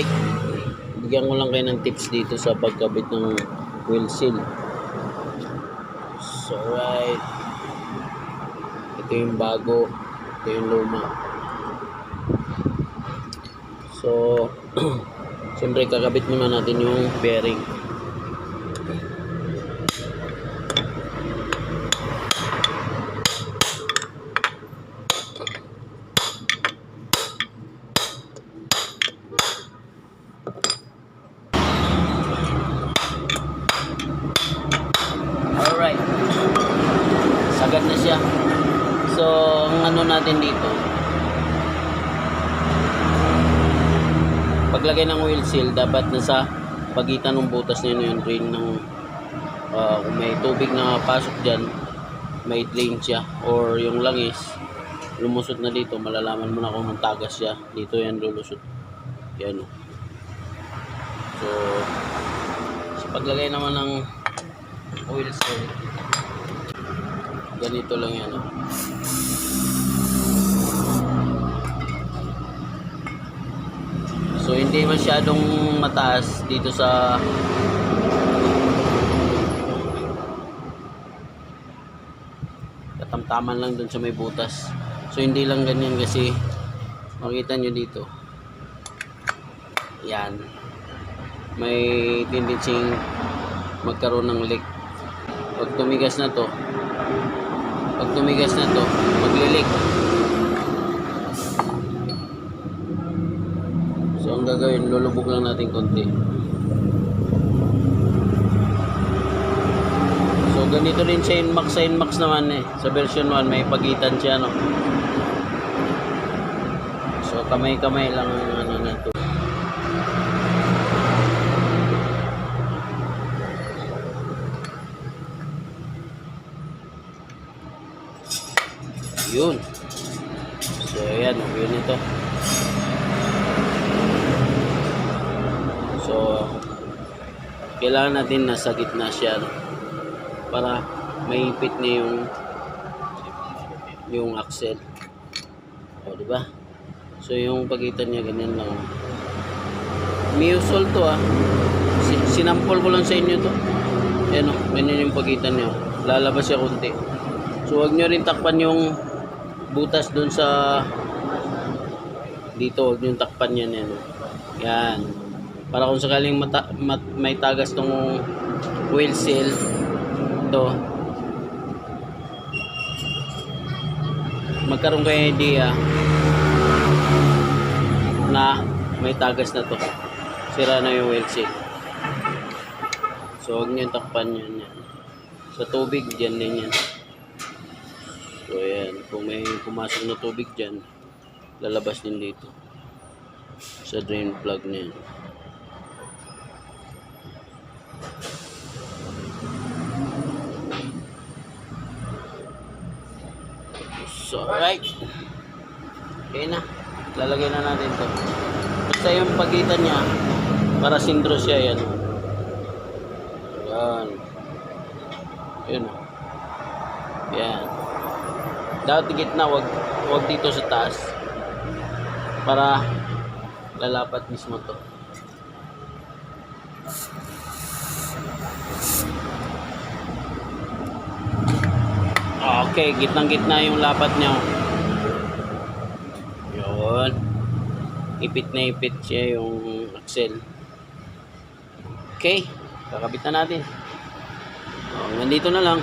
Alright. Bigyan ko lang kayo ng tips dito sa pagkabit ng wheel seal. So, alright. Ito yung bago. Ito yung luma. So, siyempre kakabit muna natin yung bearing. Sagad na siya. So, ang ano natin dito, paglagay ng wheel seal, dapat nasa pagitan ng butas nyo yung drain ng ah, kung may tubig na pasok dyan, may drain siya. Or yung langis, lumusot na dito, malalaman mo na kung anong tagas siya. Dito yan lulusot. Yan o. So, sa paglagay naman ng oil seal, ganito lang yan. oh. So hindi masyadong mataas dito sa katamtaman lang dun sa may butas. So hindi lang ganyan kasi makita nyo dito. Yan. May tendency magkaroon ng leak. Pag tumigas na to, pag tumigas na to, maglilik. So ang gagawin, lulubog lang natin konti. So ganito rin sa Inmax, sa Inmax naman eh. Sa version 1 may pagitan siya no. So kamay-kamay lang ang ano na to. Yun. So ayan, yun ito. So, kailangan natin nasa gitna siya para maipit na yung yung axle. O, di ba? So, yung pagitan niya ganyan lang. Miusol to ah. Si- Sinampol ko lang sa inyo to. Ayan o, ganyan yung pagitan niya. Lalabas siya konti. So, wag nyo rin takpan yung butas dun sa dito, wag nyo takpan yan. Yan. yan para kung sakaling mata, mat, may tagas tong wheel seal to magkaroon kayo idea na may tagas na to sira na yung wheel seal so huwag nyo takpan yan, yan. sa tubig dyan din yan so ayan kung may pumasok na tubig dyan lalabas din dito sa drain plug na yan So, alright. Okay na. Lalagay na natin to. Basta yung pagitan niya, para sindro siya yan. Yan. Yun. Yan. Dapat gitna, wag, wag dito sa taas. Para lalapat mismo to. Okay, gitnang-gitna yung lapat niya. Yun. Ipit na ipit siya yung axle. Okay, kakabit na natin. Oh, nandito na lang.